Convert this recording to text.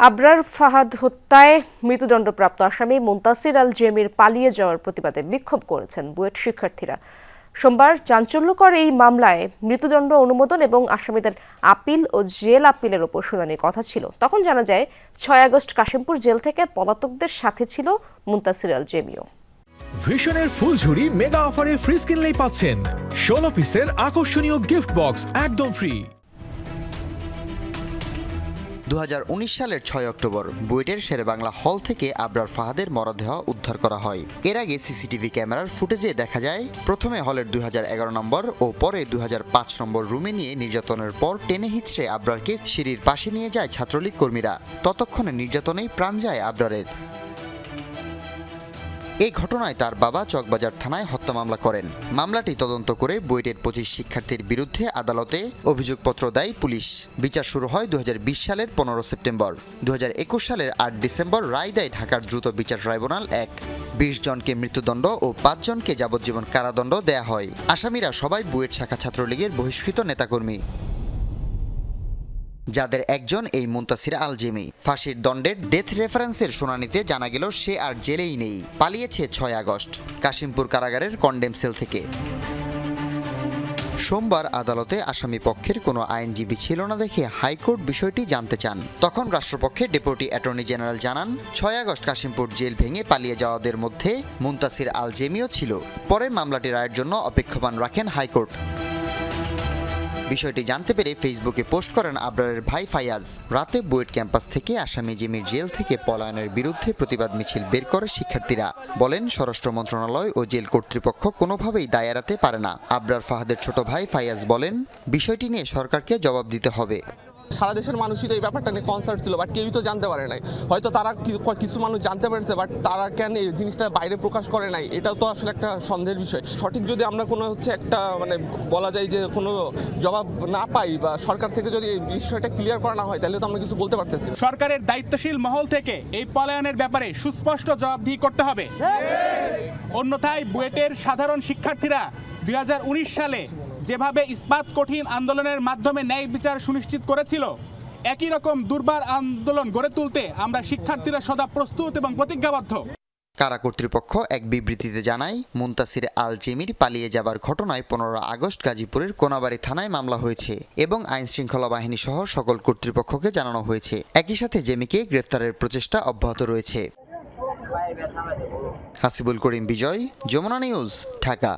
আবরার ফাহাদ হত্যায় মৃত্যুদণ্ডপ্রাপ্ত আসামি মুন্তাসির আল জেমির পালিয়ে যাওয়ার প্রতিবাদে বিক্ষোভ করেছেন বুয়েট শিক্ষার্থীরা। সোমবার চাঞ্চল্যকর এই মামলায় মৃত্যুদণ্ড অনুমোদন এবং আসামিদের আপিল ও জেল আপিলের ওপর শুনানির কথা ছিল। তখন জানা যায়, ছয় আগস্ট কাশিমপুর জেল থেকে পলাতকদের সাথে ছিল মুন্তাসির আল জেমিও। ভিশনের ফুলঝুরি মেগা অফারে ফ্রিজ কিনলেই পাচ্ছেন। ষোলো পিসের আকর্ষণীয় গিফট বক্স একদম ফ্রি। দু হাজার উনিশ সালের ছয় অক্টোবর বুয়েটের শেরেবাংলা হল থেকে আবরার ফাহাদের মরদেহ উদ্ধার করা হয়। এর আগে সিসিটিভি ক্যামেরার ফুটেজে দেখা যায়, প্রথমে হলের দু হাজার এগারো নম্বর ও পরে দু হাজার পাঁচ নম্বর রুমে নিয়ে নির্যাতনের পর টেনে হিচড়ে আবরারকে সিঁড়ির পাশে নিয়ে যায় ছাত্রলীগ কর্মীরা। ততক্ষণে নির্যাতনেই প্রাণ যায় আবরারের। এই ঘটনায় তার বাবা চকবাজার থানায় হত্যা মামলা করেন। মামলাটি তদন্ত করে বুয়েটের পঁচিশ শিক্ষার্থীর বিরুদ্ধে আদালতে অভিযোগপত্র দেয় পুলিশ। বিচার শুরু হয় দু হাজার বিশ সালের পনেরো সেপ্টেম্বর। দু হাজার একুশ সালের আট ডিসেম্বর রায় দেয় ঢাকার দ্রুত বিচার ট্রাইব্যুনাল এক। বিশ জনকে মৃত্যুদণ্ড ও পাঁচজনকে যাবজ্জীবন কারাদণ্ড দেয়া হয়। আসামিরা সবাই বুয়েট শাখা ছাত্রলীগের বহিষ্কৃত নেতাকর্মী। যাদের একজন এই মুন্তাসির আল জেমি ফাঁসির দণ্ডের ডেথ রেফারেন্সের শুনানিতে জানা গেল সে আর জেলেই নেই। পালিয়েছে ছয় আগস্ট, কাশিমপুর কারাগারের কন্ডেম সেল থেকে। সোমবার আদালতে আসামি পক্ষের কোনো আইনজীবী ছিল না দেখে হাইকোর্ট বিষয়টি জানতে চান। তখন রাষ্ট্রপক্ষে ডেপুটি অ্যাটর্নি জেনারেল জানান, ছয় আগস্ট কাশিমপুর জেল ভেঙে পালিয়ে যাওয়াদের মধ্যে মুন্তাসির আল জেমিও ছিল। পরে মামলাটি রায়ের জন্য অপেক্ষমান রাখেন হাইকোর্ট। বিষয়টি জানতে পেরে ফেসবুকে পোস্ট করেন আবরারের ভাই ফায়াজ। রাতে বুয়েট ক্যাম্পাস থেকে আসামি জিমির জেল থেকে পলায়নের বিরুদ্ধে প্রতিবাদ মিছিল বের করে শিক্ষার্থীরা। বলেন, স্বরাষ্ট্র মন্ত্রণালয় ও জেল কর্তৃপক্ষ কোনোভাবেই দায় এড়াতে পারে না। আবরার ফাহাদের ছোট ভাই ফায়াজ বলেন, বিষয়টি নিয়ে সরকারকে জবাব দিতে হবে। সারা দেশের মানুষই তো এই ব্যাপারটা নিয়ে কনসার্ট ছিল বাট কেউই তো জানতে পারে নাই। হয়তো তারা কি- কিছু মানুষ জানতে পেরেছে বাট তারা কেন এই জিনিসটা বাইরে প্রকাশ করে নাই? এটাও তো আসলে একটা সন্দেহের বিষয়। সঠিক যদি আমরা কোনো হচ্ছে একটা মানে বলা যায় যে কোনো জবাব না পাই বা সরকার থেকে যদি এই বিষয়টা ক্লিয়ার করা না হয় তাহলে তো আমরা কিছু বলতে পারতেছি সরকারের দায়িত্বশীল মহল থেকে এই পলায়নের ব্যাপারে সুস্পষ্ট জবাবদিহি করতে হবে। অন্যথায় বুয়েটের সাধারণ শিক্ষার্থীরা দুই হাজার উনিশ সালে যেভাবে ইস্পাত কঠিন আন্দোলনের মাধ্যমে ন্যায় বিচার সুনিশ্চিত করেছিল, একই রকম দুর্বার আন্দোলন গড়ে তুলতে আমরা শিক্ষার্থীরা সদা প্রস্তুত এবং প্রতিজ্ঞাবদ্ধ। কারা কর্তৃপক্ষ এক বিবৃতিতে জানায়, মুন্তাসির আল জেমির পালিয়ে যাবার ঘটনায় পনেরো আগস্ট গাজীপুরের কোনাবাড়ি থানায় মামলা হয়েছে এবং আইন শৃঙ্খলা বাহিনী সহ সকল কর্তৃপক্ষকে জানানো হয়েছে। একই সাথে জেমিকে গ্রেফতারের প্রচেষ্টা অব্যাহত রয়েছে। হাসিবুল করিম বিজয়, যমুনা নিউজ, ঢাকা।